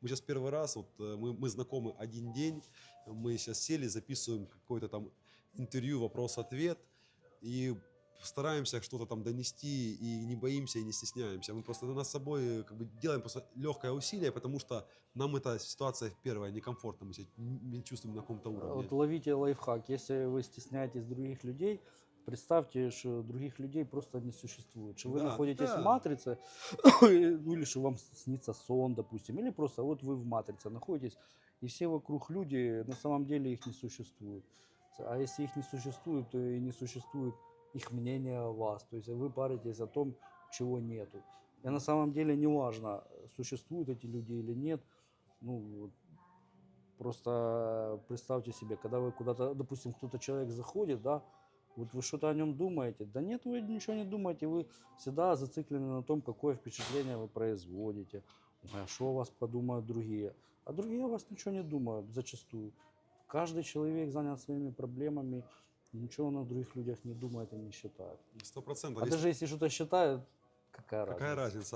Мы сейчас первый раз, вот э, мы, мы знакомы один день, мы сейчас сели, записываем какое-то там интервью, вопрос-ответ, и стараемся что-то там донести, и не боимся, и не стесняемся. Мы просто над собой как бы делаем просто легкое усилие, потому что нам эта ситуация первая некомфортна, мы себя не чувствуем на каком-то уровне. Вот ловите лайфхак. Если вы стесняетесь других людей, представьте, что других людей просто не существует. Что вы Да, находитесь да. в матрице, ну или что вам снится сон, допустим, или просто вот вы в матрице находитесь, и все вокруг люди, на самом деле их не существует. А если их не существует, то и не существует их мнение о вас. То есть вы паритесь о том, чего нету. И на самом деле не важно, существуют эти люди или нет. Ну, вот Просто представьте себе, когда вы куда-то, допустим, кто-то человек заходит, да, вот вы что-то о нем думаете. Да нет, вы ничего не думаете, вы всегда зациклены на том, какое впечатление вы производите, а что о вас подумают другие. А другие о вас ничего не думают зачастую. Каждый человек занят своими проблемами, ничего о других людях не думает и не считает. Сто процентов. А даже если что-то считает, какая, Какая разница? разница?